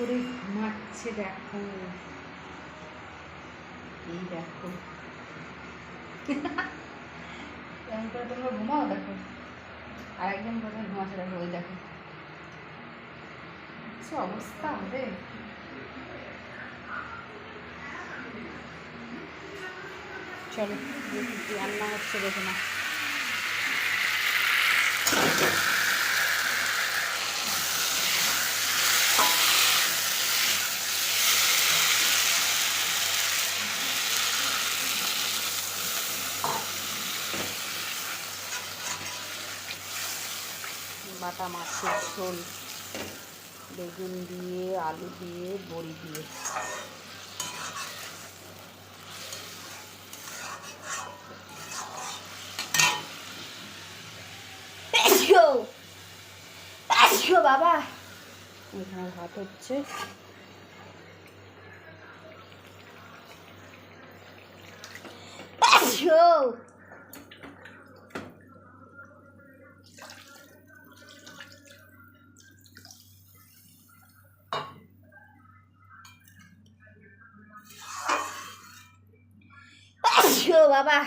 করে ঘুমাচ্ছে, দেখো। এই দেখো। করে তোমরা ঘুমাও, দেখো। আর একজন কোথায় ঘুমাচ্ছে, দেখো, ওই দেখো। কি অবস্থা হবে চলো রান্না হচ্ছে, দেখে না বাটা মাছের ঝোল। বেগুন দিয়ে আলু দিয়ে বড়ি দিয়ে। বাবা! এখানে ভাত হচ্ছে। আসো বাবা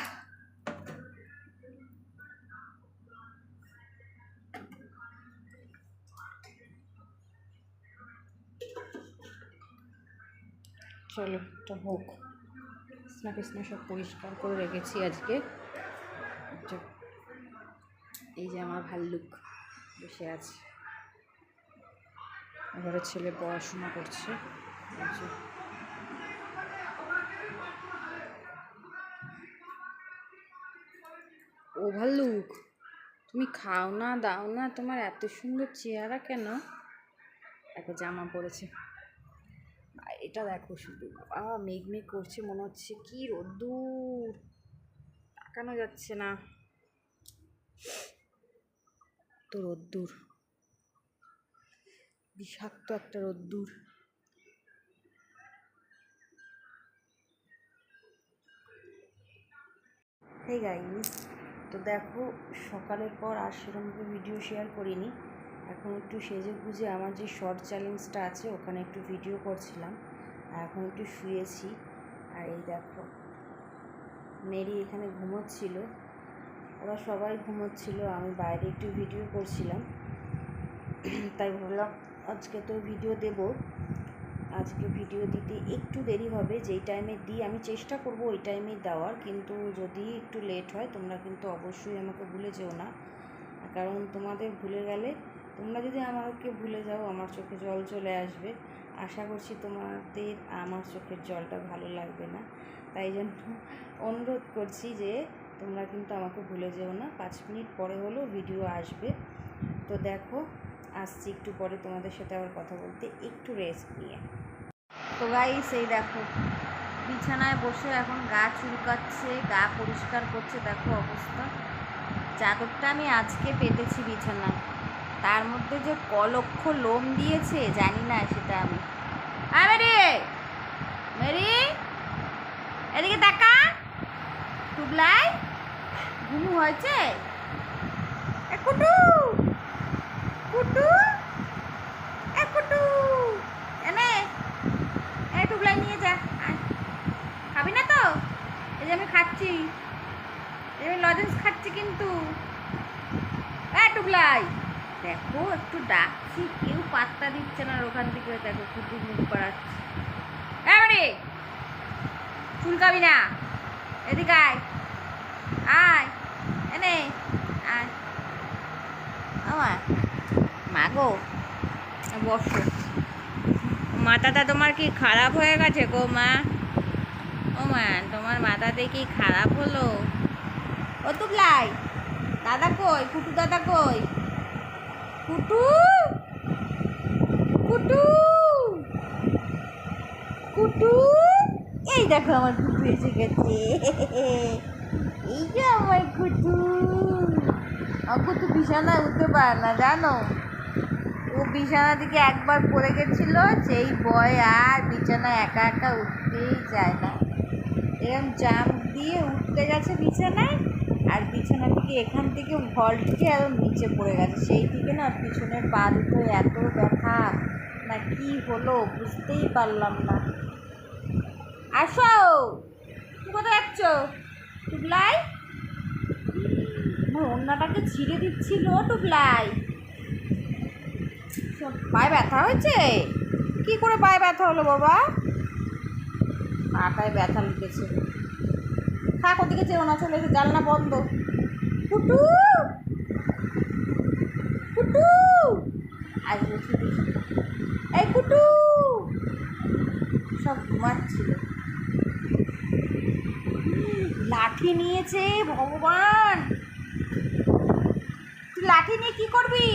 চলো হোক। বিছনা ফিসনা সব পরিষ্কার করে রেখেছি আজকে। এই যে আমার ভাল্লুক বসে আছে। এবারে ছেলে পড়াশোনা করছে। ও ভাল্লুক তুমি খাও না, দাও না, তোমার এত সুন্দর চেহারা কেন? একটা জামা আর এটা দেখো, শুধু বাবা, মেঘ মেঘ করছে, মনে হচ্ছে কি রোদ্দুর। তাকানো যাচ্ছে না। তো রোদ্দুর। বিষাক্ত একটা রোদ্দুর। হে গাইস তো দেখো, সকালের পর আর সেরকমভাবে ভিডিও শেয়ার করিনি। এখন একটু সেজে গুজে আমার যে শর্ট চ্যালেঞ্জটা আছে, ওখানে একটু ভিডিও করছিলাম। আর এখন একটু শুয়েছি। আর এই দেখো, মেরি এখানে ঘুমোচ্ছিল। ওরা সবাই ঘুমোচ্ছিল, আমি বাইরে একটু ভিডিও করছিলাম। তাই ভাবলাম, আজকে তো ভিডিও দেব। আজকে ভিডিও দিতে একটু দেরি হবে, যেই টাইমে দিই, আমি চেষ্টা করব ওই টাইমেই দেওয়ার। কিন্তু যদি একটু লেট হয়, তোমরা কিন্তু অবশ্যই আমাকে ভুলে যেও না। কারণ তোমাদের ভুলে গেলে, তোমরা যদি আমাকে ভুলে যাও, আমার চোখে জল চলে আসবে। আশা করছি তোমাদের আমার চোখের জলটা ভালো লাগবে না। তাই জন্য অনুরোধ করছি যে, তোমরা কিন্তু আমাকে ভুলে যেও না। পাঁচ মিনিট পরে হলেও ভিডিও আসবে। তো দেখো আসছি একটু পরে তোমাদের সাথে আবার কথা বলতে, একটু রেস্ট নিয়ে। তো গাইস এই দেখো, বিছানায় বসে এখন গা চুলকাচ্ছে, গা পরিষ্কার করছে, দেখো অবস্থা। চাদরটা আমি আজকে পেতেছি বিছানায়। তার মধ্যে যে কলক্ষ লোম দিয়েছে, জানি না সেটা আমি। মেরি! মেরি! এদিকে তাকা! টুবলাই! ঘুমু হয়েছে? এ কুটু কুটু এ কুটু এনে এই টুবলাই নিয়ে যা আয়। খাবি না তো এই যে আমি খাচ্ছি। আমি লজেন্স খাচ্ছি কিন্তু। টুবলাই দেখো একটু ডাকছি, কেউ পাত্তা দিচ্ছে না ওখান থেকে দেখো কুটু মুখ করাচ্ছে। হ্যাঁ চুলকাবি না। এদিকে আয়। আয়, এনে, আয়। আমার মা গো বসো। মাথাটা তোমার কি খারাপ হয়ে গেছে গো মা? ও তোমার মাথাতে কি খারাপ হলো। ও তুবলাই দাদা কই? কুটু দাদা কই? কুটু? কুটু? কুটু? এই দেখো আমার কুটু এসে গেছে। এই যে আমার কুটু। আমার কুটু বিছানায় উঠতে পারে না, জানো? ও বিছানা থেকে একবার পড়ে গেছিল, সেই ভয় আর বিছানায় একা একা উঠতেই চায় না। এরকম জাম্প দিয়ে উঠতে গেছে বিছানায় আর বিছানা থেকে এখান থেকে ভল্টকে একদম নিচে পড়ে গেছে। সেই থেকে না পিছনের পা দুটো এত ব্যথা না কি হলো বুঝতেই পারলাম না। আসো! কোথায় যাচ্ছ? টুকলাই আমার অন্যটাকে ছিঁড়ে দিচ্ছিল টুকলাই শোন, পায়ে ব্যথা হয়েছে? কি করে পায়ে ব্যথা হলো বাবা? পাটায় ব্যথা লিখেছে থাক, ওদিকে যেও না, চলে এসে, জানলা বন্ধ। কুটু কুটু আসবে এই কুটু সব ঘুমাচ্ছিল। লাঠি নিয়েছে, ভগবান! তুই লাঠি নিয়ে কি করবি?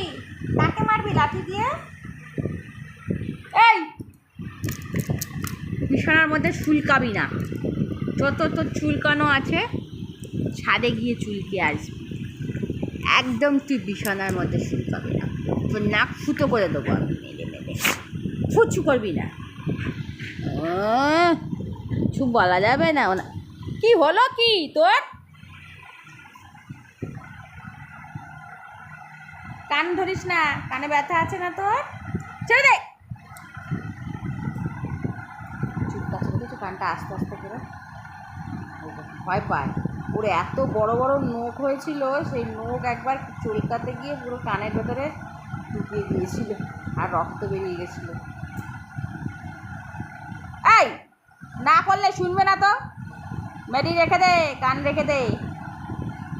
কাকে মারবি, লাঠি দিয়ে? এই! বিছানার মধ্যে চুলকাবি না। যত তোর চুলকানো আছে, ছাদে গিয়ে চুলকে আসবি। একদম তুই বিছানার মধ্যে চুলকাবি না। তোর নাক ফুটো করে দেবো আমি, মেরে মেরে ফুচু করবি না। কিছু বলা যাবে না ওনা। কি হলো কি তোর? কান ধরিস না, কানে ব্যথা আছে না তোর? ছেড়ে দে। কানটা আস্তে আস্তে করে। ভয় পায়। ওর এত বড় বড় নোখ হয়েছিল, সেই নোখ একবার চুলকাতে গিয়ে পুরো কানের ভেতরে ঢুকিয়ে দিয়েছিল আর রক্ত বেরিয়ে গেছিল। এই, না করলে শুনবে না তো। মেডি রেখে দে, কান রেখে দে।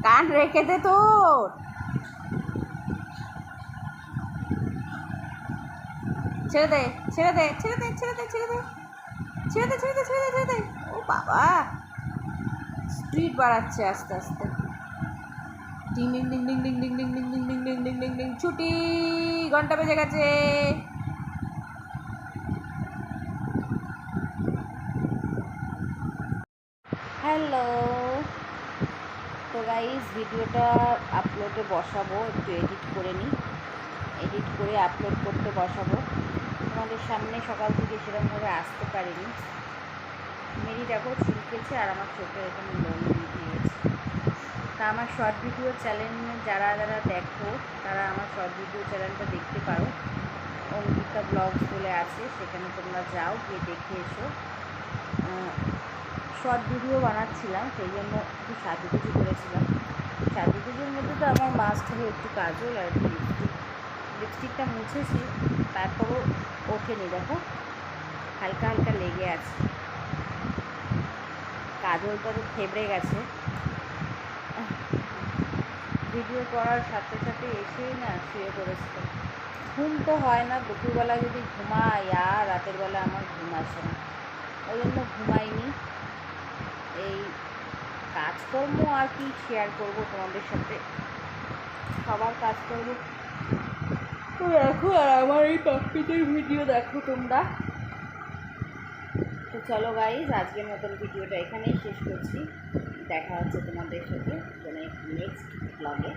কান রেখে দে তোর। ছেড়ে দে ছেড়ে দে ছেড়ে দে ছেড়ে দে ছেড়ে দে। ছেড়ে দে ছেড়ে দে ছেড়ে দে ছেড়ে দে ও বাবা স্পিড বাড়াচ্ছে আস্তে আস্তে ডিং ডিং ডিং ডিং ডিং ডিং ডিং ডিং ডিং ডিং ডিং ডিং ডিং ডিং ছুটি ঘণ্টা বেজে গেছে হ্যালো তো গাইজ ভিডিওটা আপলোডে বসাবো একটু এডিট করে নিই এডিট করে আপলোড করতে বসাবো তোমাদের সামনে সকাল থেকে সেরকমভাবে আসতে পারিনি। মেরি দেখো চুলকেছে আর আমার চোখে এখানে লোন গেছে তা আমার শর্ট ভিডিও চ্যানেল যারা যারা দেখো, তারা আমার শর্ট ভিডিও চ্যানেলটা দেখতে পারো। অঙ্কিতা ব্লগস বলে আছে, সেখানে তোমরা যাও, গিয়ে দেখে এসো। শর্ট ভিডিও বানাচ্ছিলাম, সেই জন্য একটু সাজুগুজু করেছিলাম। সাজুগুজুর মধ্যে তো আমার মাস্ট হবে একটু কাজল আর একটু লিপস্টিকটা মুছেছি, তারপরও ওঠেনি দেখো। হালকা হালকা লেগে আছে। কাজলটা তো থেবড়ে গেছে। ভিডিও করার সাথে সাথে এসেই না শুয়ে পড়েছিলাম ঘুম তো হয় না, দুপুরবেলা যদি ঘুমাই, আর রাতের বেলা আমার ঘুম আসে না। ওই জন্য ঘুমাইনি। এই কাজকর্ম আর কি শেয়ার করব তোমাদের সাথে? সবার কাজকর্ম তো দেখো, আর আমার এই পাখিদের ভিডিও দেখো তোমরা। তো চলো গাইজ আজকের মতন ভিডিওটা এখানেই শেষ করছি। দেখা হচ্ছে তোমাদের সাথে মানে নেক্সট ব্লগে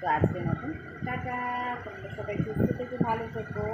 তো আজকের মতন, টাটা। তোমরা সবাই সুস্থ থেকে, ভালো থেকো।